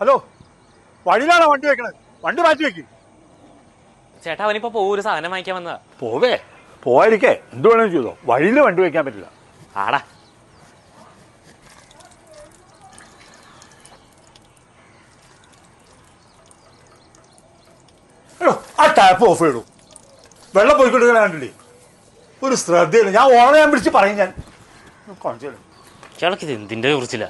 Hello വഴിയിലാണോ വണ്ടി വെക്കണത് വണ്ടി മാറ്റി വെക്ക്. ചേട്ടാ അവനിപ്പോ പോകും ഒരു സാധനം വാങ്ങിക്കാൻ വന്നതാ. പോവേ. പോയിരിക്കേ എന്ത് വേണമെങ്കിലും ചെയ്തോ. വഴിയിൽ വണ്ടി വെക്കാൻ പറ്റില്ല. ആടാ. ഹലോ ആ ടാപ്പ് ഓഫ് ചെയ്തു. വെള്ളം പോയിക്കൊണ്ടിരിക്കണ കണ്ടില്ലേ? ഒരു ശ്രദ്ധയില്ല. ഞാൻ ഓണം ഞാൻ പിടിച്ച് പറയും ഞാൻ. കാണിച്ചു ഇത് എന്തിന്റെ കുറിച്ചില്ല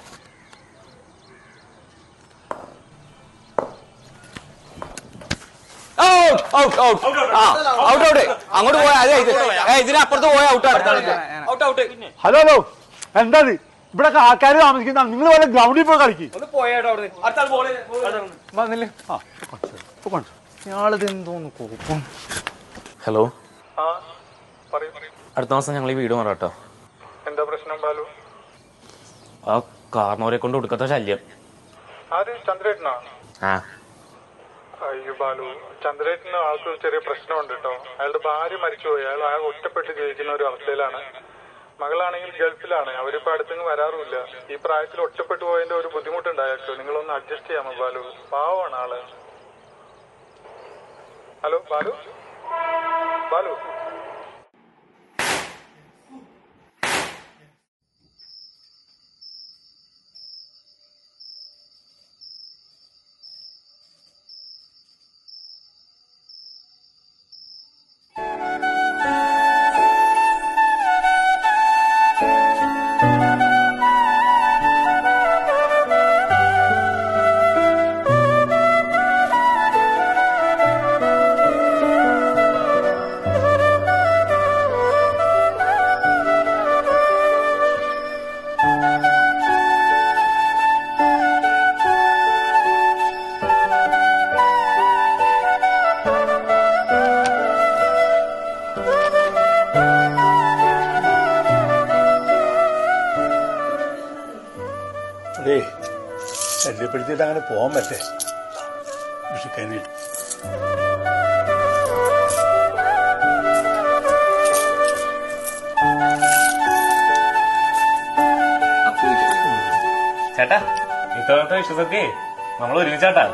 ഔട്ട് ഔട്ട് ഔട്ട് ആ ഔട്ട് ഔട്ട് അങ്ങോട്ട് പോയാ അതെ ഇത്. ഏ, ഇതിനപ്പുറത്ത് പോയാ ഔട്ടാണ് ഔട്ട് ഔട്ട് ഹലോ ഹലോ എന്താ ഇത്? ഇവിടെ ആൾക്കാർ താമസിക്കുന്ന നിങ്ങൾ വല്ല ഗ്രൗണ്ടിൽ പോയി കളിക്കും. ഹലോ ആ അടുത്ത മാസം ഞങ്ങൾ ഈ വീട് മാറാം കേട്ടോ. എന്താ പ്രശ്നം ബാലു? ആ കാർന്നോരെ കൊണ്ട് കൊടുക്കാത്ത ശല്യം. ആ. അയ്യോ ബാലു. ചന്ദ്രേട്ടന് ആൾക്ക് ചെറിയ പ്രശ്നമുണ്ട് കേട്ടോ. അയാളുടെ ഭാര്യ മരിച്ചുപോയി. അയാൾ ആകെ ഒറ്റപ്പെട്ട് ജീവിക്കുന്ന ഒരു അവസ്ഥയിലാണ്. മകളാണെങ്കിൽ ഗൾഫിലാണ്. അവരിപ്പോ അടുത്തെങ്ങ് വരാറുമില്ല. ഈ പ്രായത്തിൽ ഒറ്റപ്പെട്ടു പോയതിന്റെ ഒരു ബുദ്ധിമുട്ടുണ്ട് അയാൾക്ക് നിങ്ങളൊന്ന് അഡ്ജസ്റ്റ് ചെയ്യാമോ ബാലു? പാവമാണ് ആൾ. ഹലോ ബാലു? ബാലു? ശല്യപ്പെടുത്തിയിട്ട് അങ്ങനെ പോകാൻ പറ്റേ. വിഷുക്കനിൽ ചേട്ടാ ഇത്തവണത്തെ വിശ്വസൊക്കെ നമ്മൾ ഒരുമിച്ചാട്ടാ